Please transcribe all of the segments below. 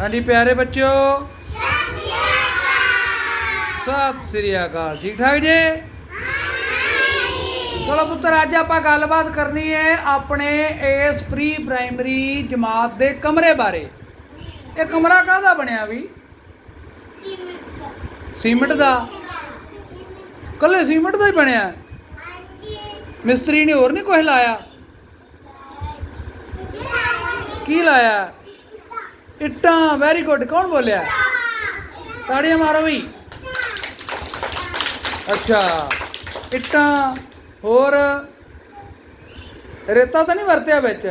ਹਾਂਜੀ ਪਿਆਰੇ ਬੱਚਿਓ। ਸਤਿ ਸ੍ਰੀ ਅਕਾਲ। ਠੀਕ ਠਾਕ ਜੀ? ਚਲੋ ਪੁੱਤਰ, ਅੱਜ ਆਪਾਂ ਗੱਲਬਾਤ ਕਰਨੀ ਹੈ ਆਪਣੇ ਇਸ ਪ੍ਰੀ ਪ੍ਰਾਇਮਰੀ ਜਮਾਤ ਦੇ ਕਮਰੇ ਬਾਰੇ। ਇਹ ਕਮਰਾ ਕਾਹਦਾ ਬਣਿਆ ਵੀ? ਸੀਮਿੰਟ ਦਾ। ਕੱਲੇ ਸੀਮਿੰਟ ਦਾ ਹੀ ਬਣਿਆ? ਮਿਸਤਰੀ ਨੇ ਹੋਰ ਨਹੀਂ ਕੁਝ ਲਾਇਆ? ਕੀ ਲਾਇਆ? ਇੱਟਾਂ ਵੈਰੀ ਗੁੱਡ ਕੌਣ ਬੋਲਿਆ? ਤਾੜੀਆਂ ਮਾਰੋ ਵੀ। ਅੱਛਾ। ਇੱਟਾਂ, ਹੋਰ? ਰੇਤਾ ਤਾਂ ਨਹੀਂ ਵਰਤਿਆ ਵਿੱਚ?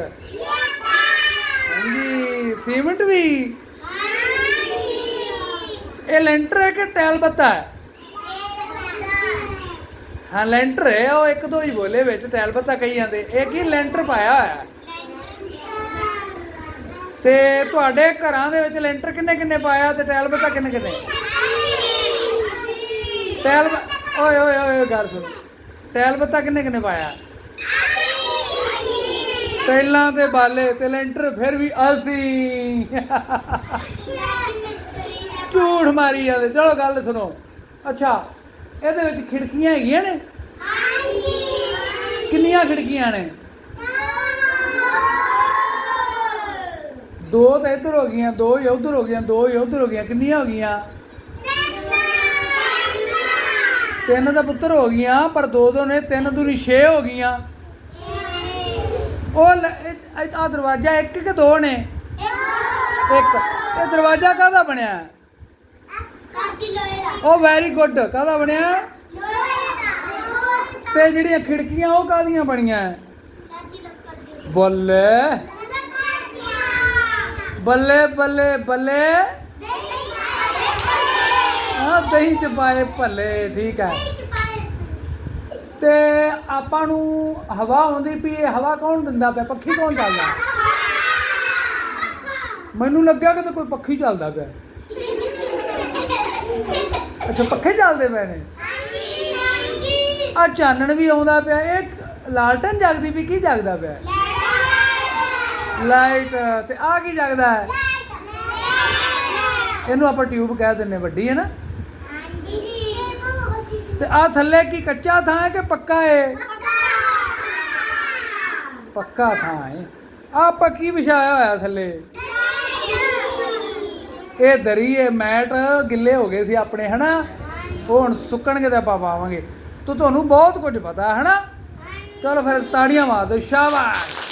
ਹਾਂਜੀ, ਸੀਮਿੰਟ ਵੀ। ਇਹ ਲੈਂਟਰ ਹੈ ਕਿ ਟੈਲ ਬੱਤਾ ਹੈ? ਹਾਂ, ਲੈਂਟਰ ਹੈ। ਉਹ ਇੱਕ ਦੋ ਹੀ ਬੋਲੇ ਵਿੱਚ ਟੈਲ ਬੱਤਾ ਕਹੀ ਜਾਂਦੇ। ਇਹ ਕੀ ਲੈਂਟਰ ਪਾਇਆ ਹੋਇਆ? ਹੈ ਤੇ ਤੁਹਾਡੇ ਘਰਾਂ ਦੇ ਵਿੱਚ ਲੈਂਟਰ ਕਿੰਨੇ ਕਿੰਨੇ ਪਾਇਆ ਤੇ ਟੈਲ ਬੱਤਾ ਕਿੰਨੇ ਕਿੰਨੇ? ਟੈਲ ਬ- ਓਏ ਓਏ ਓਏ ਗੱਲ ਸੁਣੋ। ਟੈਲ ਬੱਤਾ ਕਿੰਨੇ ਕਿੰਨੇ ਪਾਇਆ? ਟੈਲਾਂ ਤੇ ਬਾਲੇ ਤੇ ਲੈਂਟਰ ਫਿਰ ਵੀ ਅਸੀਂ। ਝੂਠ ਮਾਰੀ ਜਾਂਦੇ। ਚਲੋ ਗੱਲ ਸੁਣੋ। ਅੱਛਾ ਇਹਦੇ ਵਿੱਚ ਖਿੜਕੀਆਂ ਹੈਗੀਆਂ ਨੇ? ਕਿੰਨੀਆਂ ਖਿੜਕੀਆਂ ਨੇ? ਦੋ ਤਾਂ ਇੱਧਰ ਹੋ ਗਈਆਂ, ਦੋ ਹੀ ਉੱਧਰ ਹੋ ਗਈਆਂ, ਦੋ ਹੀ ਉੱਧਰ ਹੋ ਗਈਆਂ, ਕਿੰਨੀਆਂ ਹੋ ਗਈਆਂ? ਤਿੰਨ ਦਾ ਪੁੱਤਰ ਹੋ ਗਈਆਂ, ਪਰ ਦੋ ਦੋ ਨੇ, ਤਿੰਨ ਦੂਰੀ 6 ਹੋ ਗਈਆਂ। ਉਹ ਆ ਦਰਵਾਜ਼ਾ ਇੱਕ ਕਿ ਦੋ ਨੇ? ਇੱਕ। ਇਹ ਦਰਵਾਜ਼ਾ ਕਾਹਦਾ ਬਣਿਆ? ਉਹ ਵੈਰੀ ਗੁੱਡ ਕਾਹਦਾ ਬਣਿਆ? ਤੇ ਜਿਹੜੀਆਂ ਖਿੜਕੀਆਂ, ਉਹ ਕਾਹਦੀਆਂ ਬਣੀਆਂ? ਹੈ? ਬੱਲੇ। ਬੱਲੇ ਬੱਲੇ ਬੱਲੇ। ਆ ਦਹੀਂ ਚ ਪਾਏ ਭੱਲੇ ਠੀਕ ਹੈ। ਤੇ ਆਪਾਂ ਨੂੰ ਹਵਾ ਆਉਂਦੀ ਪਈ ਇਹ ਹਵਾ ਕੌਣ ਦਿੰਦਾ ਪਿਆ? ਪੱਖੀ ਕੌਣ ਚੱਲਦਾ? ਮੈਨੂੰ ਲੱਗਿਆ ਕਿ ਕੋਈ ਪੱਖੀ ਚੱਲਦਾ ਪਿਆ। ਅੱਛਾ ਪੱਖੇ ਚੱਲਦੇ ਪਏ ਨੇ? ਆ ਚਾਨਣ ਵੀ ਆਉਂਦਾ ਪਿਆ। ਇਹ ਲਾਲਟਨ ਜਗਦੀ ਵੀ ਕੀ ਜਗਦਾ ਪਿਆ? ਲਾਈਟ ਤੇ ਆ ਕੀ ਜਗਦਾ ਹੈ? ਇਹਨੂੰ ਆਪਾਂ ਟਿਊਬ ਕਹਿ ਦਿੰਨੇ ਵੱਡੀ ਹੈ ਨਾ? ਤੇ ਆ ਥੱਲੇ ਕੀ ਕੱਚਾ ਥਾਂ ਹੈ ਕਿ ਪੱਕਾ ਹੈ? ਪੱਕਾ। ਥਾਂ ਹੈ। ਆ ਆਪਾਂ ਕੀ ਵਿਛਾਇਆ ਹੋਇਆ ਥੱਲੇ? ਇਹ ਦਰੀ ਇਹ ਮੈਟ ਗਿੱਲੇ ਹੋ ਗਏ ਸੀ ਆਪਣੇ ਹਨਾ? ਉਹ ਹੁਣ ਸੁੱਕਣਗੇ ਤਾਂ ਆਪਾਂ ਪਾਵਾਂਗੇ ਤੋ ਤੁਹਾਨੂੰ ਬਹੁਤ ਕੁਝ ਪਤਾ ਹੈ ਹਨਾ ਚਲੋ ਫਿਰ ਤਾੜੀਆਂ ਮਾਰ ਦਿਓ ਸ਼ਾਬਾਸ਼!